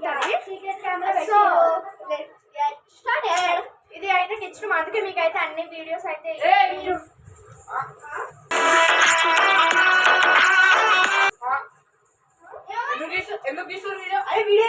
ఉంటుంది సో ఇది అయితే కిచ్చడం అందుకే మీకు అయితే అన్ని వీడియోస్ అయితే ఎందుకు తీసుకున్న వీడియో అదే video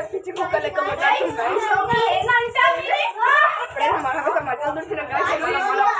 Pinapichi ko pala ito matapos guys. Friend, mga kasama, tulog ko na guys. Mga mga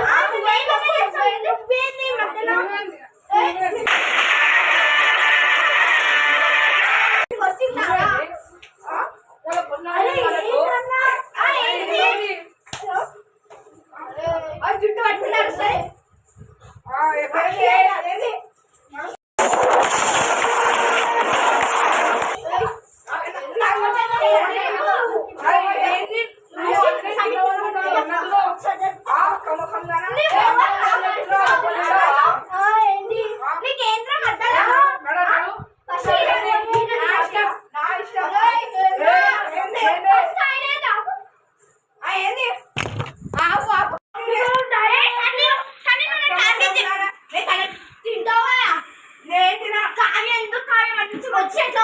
你就给我欠抽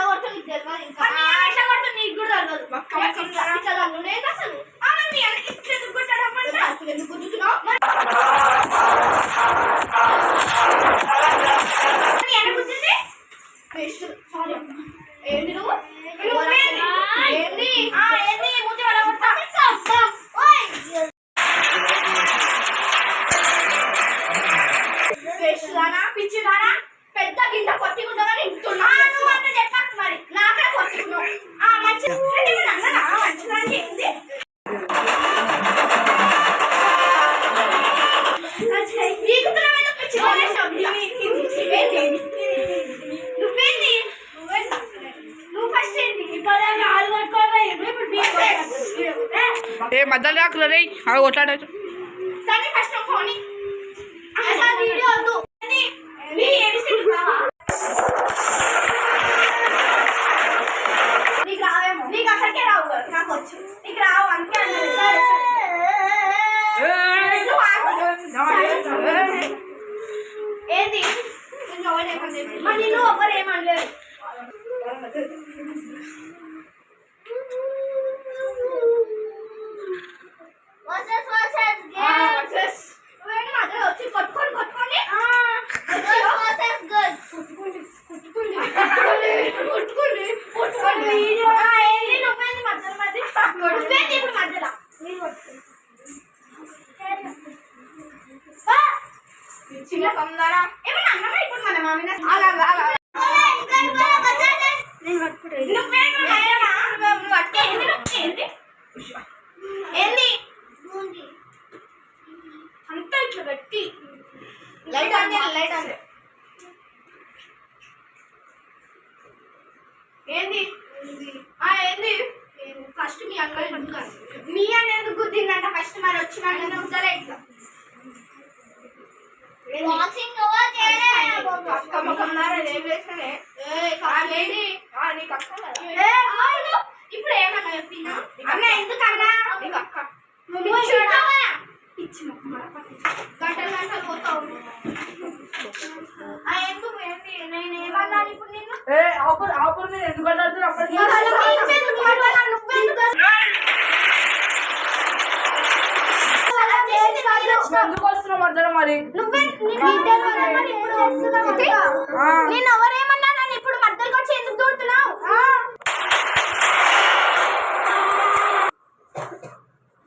ఎట్లా కొడతావు నీకు ఇంకా. ఎట్లా కొడతావు నీకు కూడా తెలియదు అసలు. ఎందుకు కొట్టాడమ్మంటే అసలు ఎందుకు గుర్తున్నావు బెస్ట్ సారీ ఏంటి నువ్వు? ఏంటి ఏంటి పిచ్చిదానా పెద్ద గింత కొట్టుకుంటారా నింపుతున్నాను అంటే చెప్పాను మరి నాకే కొట్టుకున్నావు ఆ మంచి ఏ మధ్యలో ఆకులు అవి కొట్లాడచ్చు ఇప్పుడు ఏమన్నా చెప్పినా? అన్న ఎందుకన్నా? నీకు నువ్వు చూడవా ఇచ్చిన. గంటలు గంటలు పోతావు. ఎందుకు? ఏంటి? నేను ఏమన్నాను ఇప్పుడు నేను ఆపర్ ఆపర్ నేను ఎందుకు అడ్డాడుతున్నా అప్పుడు ఎందుకు వస్తున్నావు మధ్యలో మరి? నువ్వే నీ డీటెయిల్ వదలమని ఇప్పుడు. నేను మధ్యలోకి వచ్చి ఎందుకు దూరుతున్నావు?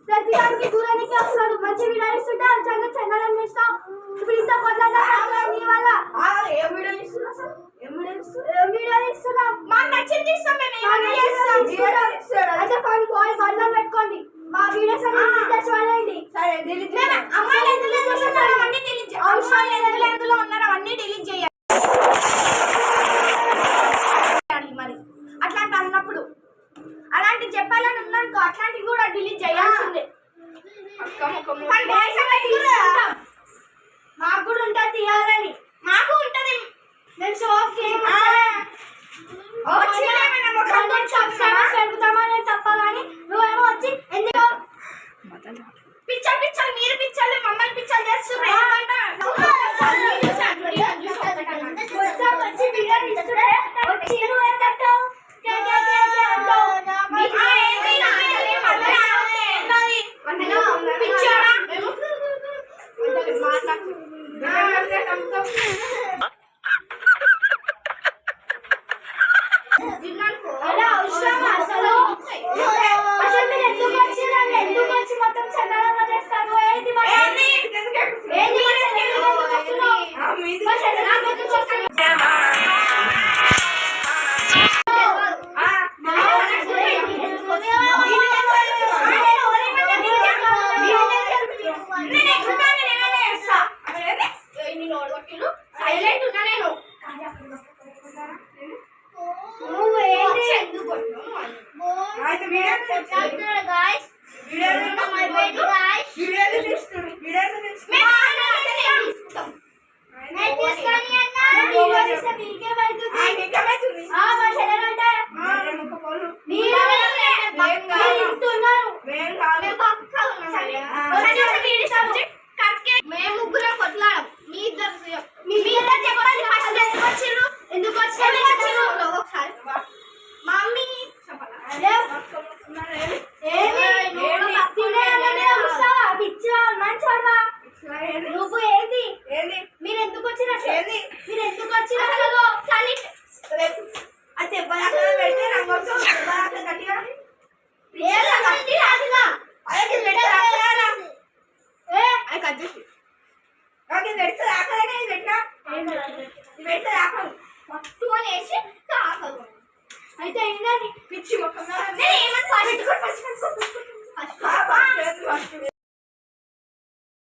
ప్రతిదానికి దూరానికి వస్తాడు. మంచి విడాయిస్తుంటే అర్జంగా చెండాలని చేస్తావు ఇప్పుడు ఇంత కొట్లాట నీ వల్ల. ఆ, ఏం వీడియో ఇస్తున్నా అసలు? ఏం వీడియో ఇస్తున్నా? ఏం వీడియో ఇస్తున్నాం మాకు నచ్చింది ఇస్తాం మేము వీడియో? అయితే ఫోన్ బాయ్ బండ్లో పెట్టుకోండి. మా వీడియోస్ అన్ని డిలీట్ చేయండి సరే చేయి. అమ్మాయిలు ఎందులో చూస్తున్నారు అవన్నీ డిలీట్ అమ్మాయిలు ఎందులో ఎందులో ఉన్నారు అవన్నీ డిలీట్ చేయాలి మరి. అట్లాంటి అన్నప్పుడు. అలాంటి చెప్పాలని ఉందనుకో అట్లాంటివి కూడా డిలీట్ చేయాల్సిందే. మాకు కూడా ఉంటుంది తీయాలని. మాకు ఉంటది. మేము షాప్కి పిచ్చర్ మీరు పిచ్చర్లు మమ్మల్ని పిచ్చర్? చేస్తున్నారు వచ్చి మేము